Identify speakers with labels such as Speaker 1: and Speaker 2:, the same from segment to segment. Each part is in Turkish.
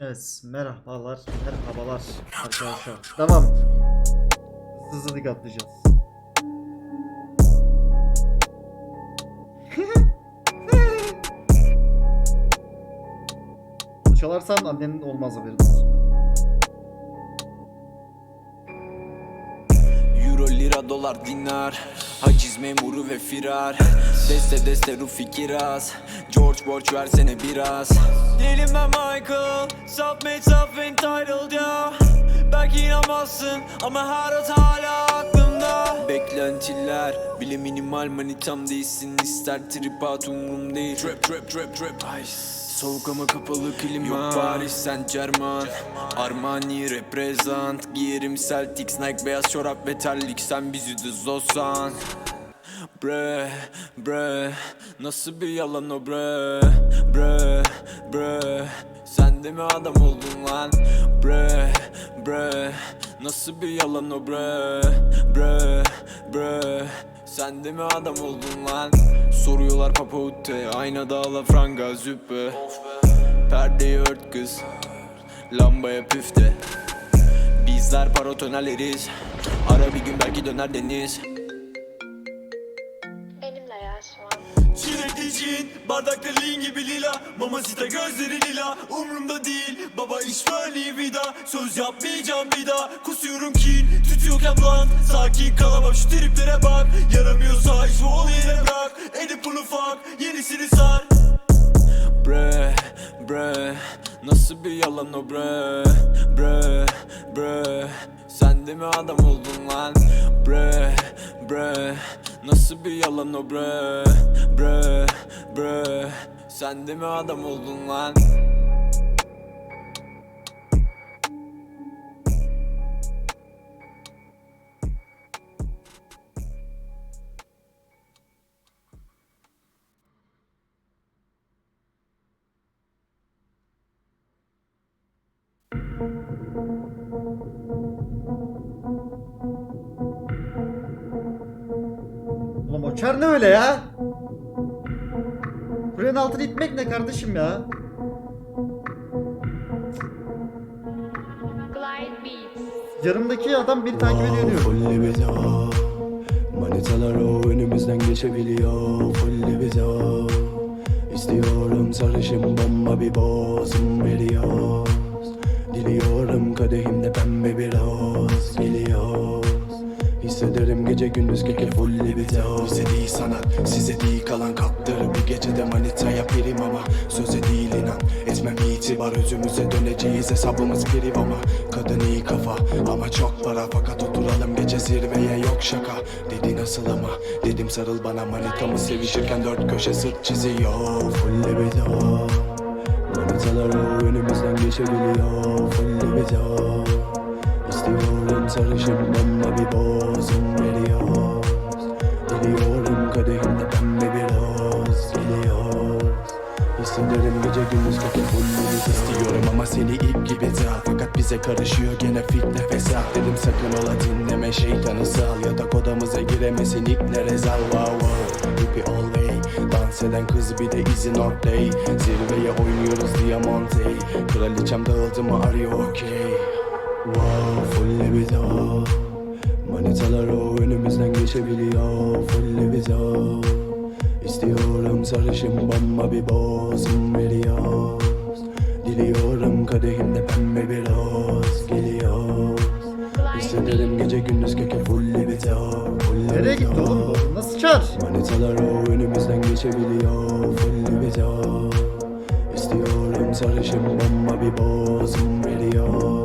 Speaker 1: Evet, merhabalar, merhabalar arkadaşlar. Tamam. Hızlı hızlı atlayacağız. Çalarsam annenin olmaz haberin olsun.
Speaker 2: Lira, dolar, dinar Haciz memuru ve firar. Deste deste Rufi Kiraz George borç versene biraz. Değilim ben Michael Self-made self-entitled ya. Belki inanmazsın ama her hat hala aklımda. Beklentiler bile minimal manitam değilsin. İster trip at umurum değil. Trap trap trap trap Ice Soğuk ama kapalı klima. Yok Paris Saint Germain Armani reprezent Giyerim Celtics Nike beyaz çorap ve terlik. Sen bizi düz olsan Bre bre. Nasıl bir yalan o bre? Bre bre. Sen de mi adam oldun lan? Bre bre. Nasıl bir yalan o bre? Bre bre Sen de mi adam oldun lan? Soruyorlar papa utte Aynada ala franga züppe. Perdeyi ört kız Lambaya püfte. Bizler paratoneleriz Ara bir gün belki döner deniz bardakta lin gibi lila Mamacita gözleri lila, umrumda değil Baba iş böyle vida, söz yapmayacağım bir daha. Kusuyorum kin, tutuyorken blunt. Sakin kalamam şu triplere bak. Yaramıyorsa hiç ol yere bırak. Edip bunu fuck, yenisini sar. Bre, bre Nasıl bir yalan o bre, bre, bre Sen de mi adam oldun lan? Bre, bre Nasıl bir yalan o bre, bre, bre. Sen de mi adam oldun lan?
Speaker 1: Oğlum o çar ne öyle ya? Kulenin altını itmek ne kardeşim ya?
Speaker 3: Glide Beats.
Speaker 1: Yanımdaki adam beni takip ediyor diyor.
Speaker 4: Full libido Manitalar o önümüzden geçebiliyor Full libido İstiyorum sarışın bomba bir bozum veriyoruz Diliyorum kadehimde pembe bir roz Hissederim. Gece gündüz keke full libido Bize değil sanat size değil kalan kaptır. Bir gecede manitaya pirim ama Söze değil inan. Etmem itibar Özümüze döneceğiz. Hesabımız pirim ama Kadın iyi kafa. Ama çok para Fakat oturalım gece zirveye. Yok şaka Dedi nasıl ama? Dedim sarıl bana Manitamı sevişirken dört köşe sırt çiziyor. Full Manitalar o önümüzden geçebiliyor. Full libido İstiyorum sarışın bomba bir bozum veriyoruz Diliyorum kadehimde pembe bir roz geliyoruz Hissederim gece gündüz koku full İstiyorum ama seni ip gibi daha Fakat bize karışıyor gene fitne fesat Dedim sakın ola dinleme şeytanı sal Yatak odamıza giremesin ikne rezal wow wow Hippie all way Dans eden kız bir de izin play Zirveye oynuyoruz Diamante Kraliçem dağıldı mı are you okay Wow full libido Manitalar o önümüzden geçebiliyor Full libido İstiyorum sarışın bomba bir bozum veriyoruz Diliyorum kadehimde pembe bir roz geliyoruz Hissederim gece gündüz keke full libido full
Speaker 1: Nereye gitti oğlum bu? Nasıl çar?
Speaker 4: Manitalar o önümüzden geçebiliyor Full libido İstiyorum sarışın bomba bir bozum veriyoruz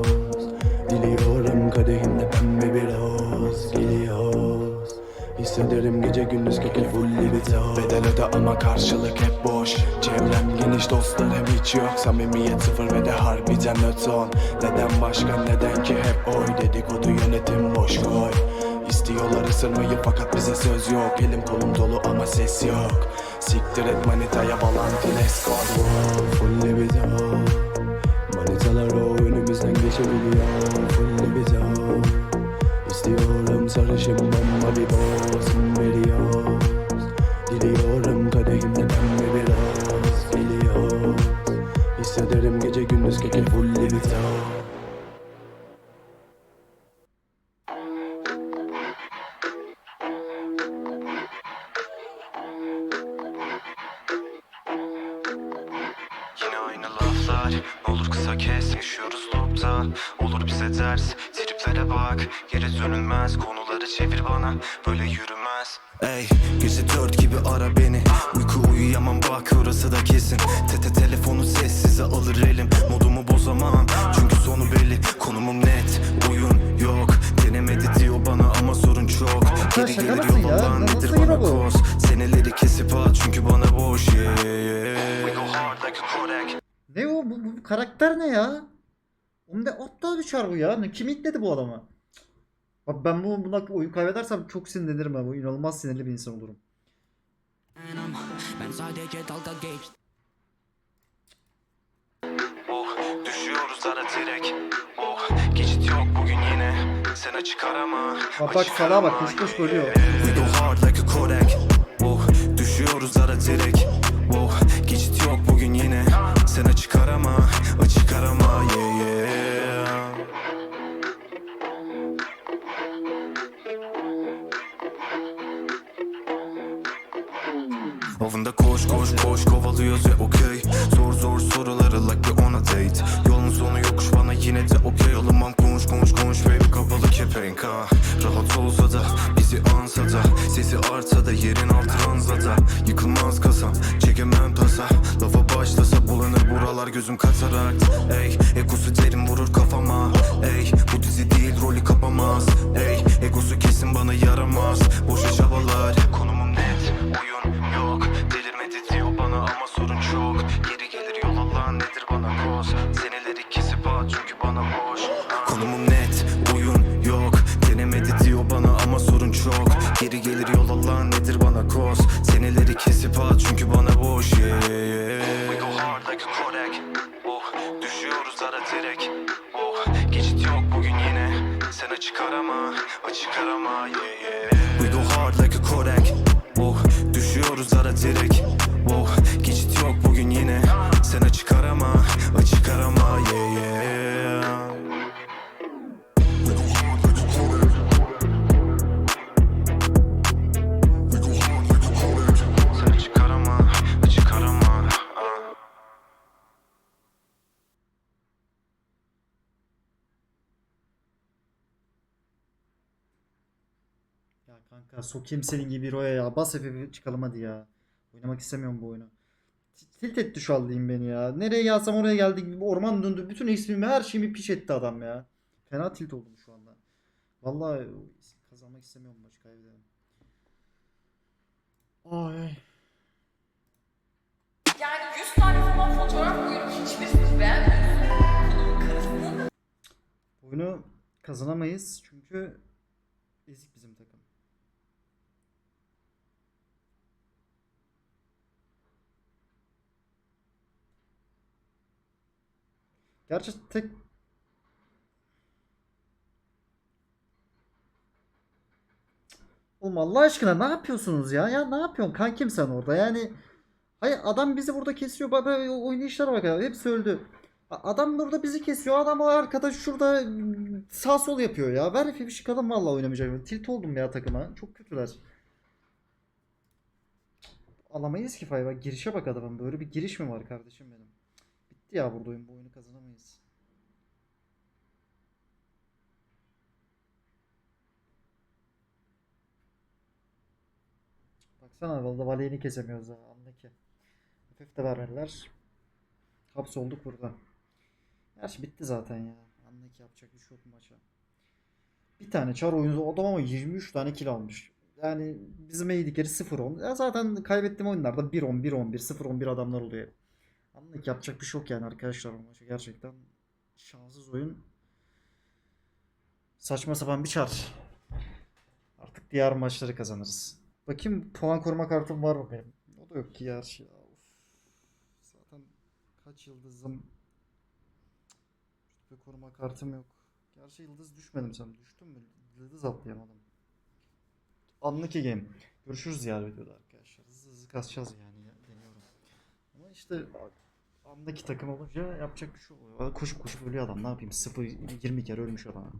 Speaker 4: Diliyorum kadehimde pembe bir roz geliyoruz. Hissederim gece gündüz keke full libido Bedel öde ama karşılık hep boş. Çevrem geniş dostlarım hiç yok. Samimiyet sıfır ve de harbiden öton. Neden başka neden ki hep oy? Dedikodu yönetim boş koy. İstiyorlar ısırmayı fakat bize söz yok. Elim kolum dolu ama ses yok. Siktir et manitaya balantin escort
Speaker 5: Ne olur kısa kes yaşıyoruz lobda Olur bize ders Triplere bak. Geri dönülmez Konuları çevir bana. Böyle yürümez.
Speaker 2: Ey gece dört gibi ara beni. Uyku uyuyamam bak orası da kesin. Tete telefonu sessize alır elim. Modumu bozamam çünkü sonu belli. Konumum net oyun yok. Denemedi diyor bana ama sorun çok. Geri gelir
Speaker 1: mısın
Speaker 2: yol
Speaker 1: ya?
Speaker 2: olan
Speaker 1: Nasıl
Speaker 2: nedir bana koz Seneleri kesip at çünkü bana boş. Yeah,
Speaker 5: We
Speaker 1: Bu, bu, bu karakter ne ya? Oğlum ne aptal bir çar bu ya. Ne- Kim itledi bu adamı? Bak ben bu buna oyun kaybedersem çok sinirlenirim ben. Bu inanılmaz sinirli bir insan olurum.
Speaker 6: Ben sadece dalga geç
Speaker 5: Oh düşüyoruz ara direk Oh geçit yok bugün yine Sen açık arama
Speaker 1: Bak bak salağa bak koş
Speaker 5: yeah.
Speaker 1: bölüyor.
Speaker 2: We go hard like a Kodak Oh düşüyoruz ara direk Oh geçit yok bugün yine Sen açık arama açık arama yeah yeah. Avında koş koş koş kovalıyoruz ya okey Zor zor soruları like we on a date. Yolun sonu yokuş bana yine de okey Alınmam konuş konuş konuş. Baby kapalı kepenk ha Rahat olsa da bizi ansa da. Sesi artsa da yerin altı ranzada Yıkılmaz kasam çekemem tasa. Lafa başlasa bulanır buralar gözüm katarakt Ey ekosu derin vurur kafama. Ey bu dizi değil rolü kapamaz. Ey egosu kesin bana yaramaz. Boşa çabalar.
Speaker 5: Konumum net, oyun yok. Delirmedi diyor bana ama sorun çok direk Oh geçit yok bugün yine. Sen açık arama, açık arama yeah yeah.
Speaker 2: We go hard like a Kodak. Oh düşüyoruz ara direk Oh geçit yok bugün yine. Sen açık arama, açık arama yeah yeah
Speaker 1: kanka sokayım senin gibi Roya ya. Bas F'e çıkalım hadi ya. Oynamak istemiyorum bu oyunu. Tilt etti şu aldığım beni ya. Nereye gelsem oraya geldik. Orman döndü. Bütün ismimi her şeyimi piş etti adam ya. Fena tilt oldum şu anda. Vallahi kazanmak istemiyorum maçı kaybedelim. Ay.
Speaker 7: Yani 100 tane falan fotoğraf koyuyorum. Hiçbirisini beğenmiyorsun.
Speaker 1: Oyunu kazanamayız çünkü ezik bizim takım. Gerçi tek Oğlum Allah aşkına ne yapıyorsunuz ya? Ya ne yapıyorsun kankim sen orada? Yani hayır adam bizi burada kesiyor. Bak oynayışlara bak ya. Hepsi öldü. Adam burada bizi kesiyor. Adam o arkadaş şurada mm, sağ sol yapıyor ya. Ver bir çıkalım vallahi oynamayacağım. Tilt oldum ya takıma. Çok kötüler. Alamayız ki fay. Bak girişe bak adamın. Böyle bir giriş mi var kardeşim benim? Bitti ya burada oyun. Bu oyunu kazanamayız. Baksana vallahi Valeyni kesemiyoruz ha. Anla ki. FF de vermediler. Hapsolduk burada. Gerçi bitti zaten ya. Anla ki yapacak bir şey yok maça. Bir tane çar oyuncu adam ama 23 tane kill almış. Yani bizim eğdikleri 0-10. Ya zaten kaybettiğim oyunlarda 1-10, 1-11, 0-11 adamlar oluyor. Ki yapacak bir şey yok yani arkadaşlar bu maça. Gerçekten şanssız oyun. Saçma sapan bir çar. Artık diğer maçları kazanırız. Bakayım puan koruma kartım var mı benim? O da yok ki. Şey, ya, of. Zaten kaç yıldızım Rütbe koruma kartım yok. Gerçi yıldız düşmedim sen. Düştün mü? Yıldız atlayamadım. Anlık game. Görüşürüz diğer videoda arkadaşlar. Hızlı hızlı kasacağız yani. İşte andaki takım olunca yapacak bir şey oluyor. Koşup koşup ölüyor adam. Ne yapayım? 0 20 kere ölmüş adam.